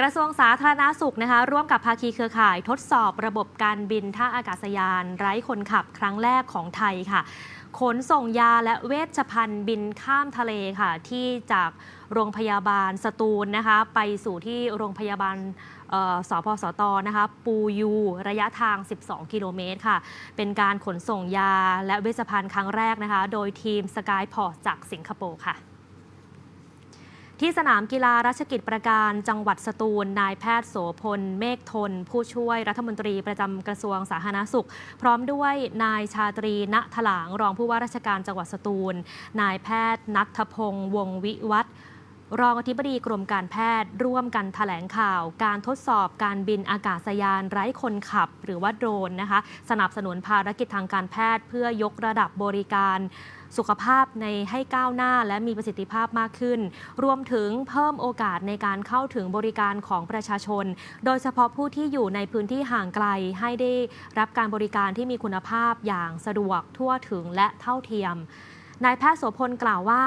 กระทรวงสาธารณาสุขนะคะ ร่วมกับภาคีเครือข่ายทดสอบระบบการบินท่าอากาศยาน ไร้คนขับครั้งแรกของไทยค่ะ ขนส่งยาและเวชภัณฑ์บินข้ามทะเลค่ะ ที่จากโรงพยาบาลสตูลนะคะ ไปสู่ที่โรงพยาบาลสพสตนะคะปูยูระยะทาง 12 กิโลเมตรค่ะ เป็นการขนส่งยาและเวชภัณฑ์ครั้งแรกนะคะ โดยทีมสกายพอร์ตจากสิงคโปร์ค่ะ ที่สนามกีฬาราชกิจประการจังหวัดสตูล นายแพทย์โสพล เมฆทน ผู้ช่วยรัฐมนตรีประจำกระทรวงสาธารณสุข พร้อมด้วยนายชาตรีณถลางรองผู้ว่าราชการจังหวัดสตูล นายแพทย์นัทพงศ์วงวิวัฒน์ รองอธิบดีกรมการแพทย์ ร่วมกันแถลงข่าว การทดสอบการบินอากาศยานไร้คนขับ หรือว่าโดรนนะคะ สนับสนุนภารกิจทางการแพทย์ เพื่อยกระดับบริการสุขภาพในให้ก้าวหน้าและมีประสิทธิภาพมากขึ้น รวมถึงเพิ่มโอกาสในการเข้าถึงบริการของประชาชน โดยเฉพาะผู้ที่อยู่ในพื้นที่ห่างไกลให้ได้รับการบริการที่มีคุณภาพอย่างสะดวกทั่วถึงและเท่าเทียม นายแพทย์โสพลกล่าวว่า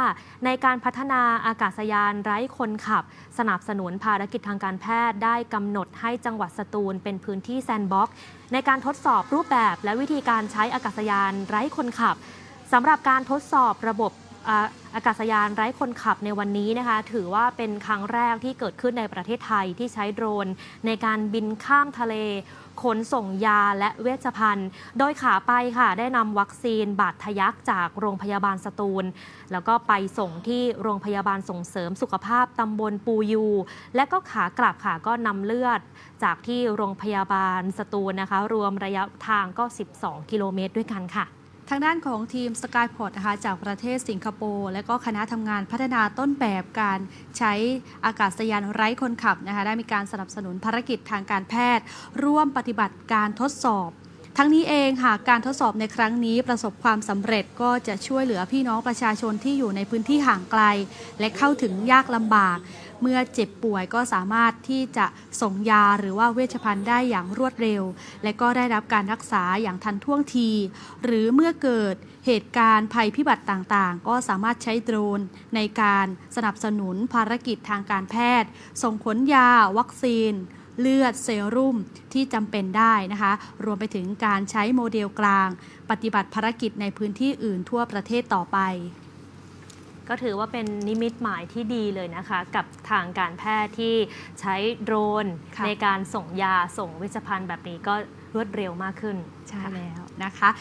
ในการพัฒนาอากาศยานไร้คนขับ สนับสนุนภารกิจทางการแพทย์ได้กำหนดให้จังหวัดสตูลเป็นพื้นที่แซนด์บ็อกซ์ในการทดสอบรูปแบบและวิธีการใช้อากาศยานไร้คนขับสำหรับการทดสอบระบบ อาอากาศยานไร้คนขับในวันนี้นะคะ ถือว่าเป็นครั้งแรกที่เกิดขึ้นในประเทศไทยที่ใช้โดรน ในการบินข้ามทะเลขนส่งยาและเวชภัณฑ์ โดยขาไปค่ะ ได้นำวัคซีนบาดทะยักจากโรงพยาบาลสตูล แล้วก็ไปส่งที่โรงพยาบาลส่งเสริมสุขภาพตำบลปูยู และก็ขากลับค่ะก็นำเลือดจากที่โรงพยาบาลสตูลนะคะ รวมระยะทางก็ 12 กิโลเมตรด้วยกันค่ะ ทางด้านของทีม Skyport นะคะจากประเทศสิงคโปร์ และก็คณะทำงานพัฒนาต้นแบบการใช้อากาศยานไร้คนขับนะคะได้มีการสนับสนุนภารกิจทางการแพทย์ ร่วมปฏิบัติการทดสอบ ทั้งนี้เองหากการทดสอบในครั้งนี้ประสบความสำเร็จก็จะช่วยเหลือพี่น้องประชาชนที่อยู่ในพื้นที่ห่างไกล และเข้าถึงยากลำบาก เมื่อเจ็บป่วยก็สามารถที่จะส่งยาหรือว่าเวชภัณฑ์ได้อย่างรวดเร็ว และก็ได้รับการรักษาอย่างทันท่วงที หรือเมื่อเกิดเหตุการณ์ภัยพิบัติต่างๆ ก็สามารถใช้โดรนในการสนับสนุนภารกิจทางการแพทย์ ส่งขนยา วัคซีน เลือดเซรุ่มที่จำเป็นได้นะคะ รวมไปถึงการใช้โมเดลกลาง ปฏิบัติภารกิจในพื้นที่อื่นทั่วประเทศต่อไป ก็ถือว่าเป็นนิมิตหมายที่ดีเลยนะคะ กับทางการแพทย์ที่ใช้โดรนค่ะในการส่งยาส่งเวชภัณฑ์แบบนี้ก็รวดเร็วมากขึ้นใช่ค่ะแล้วนะคะ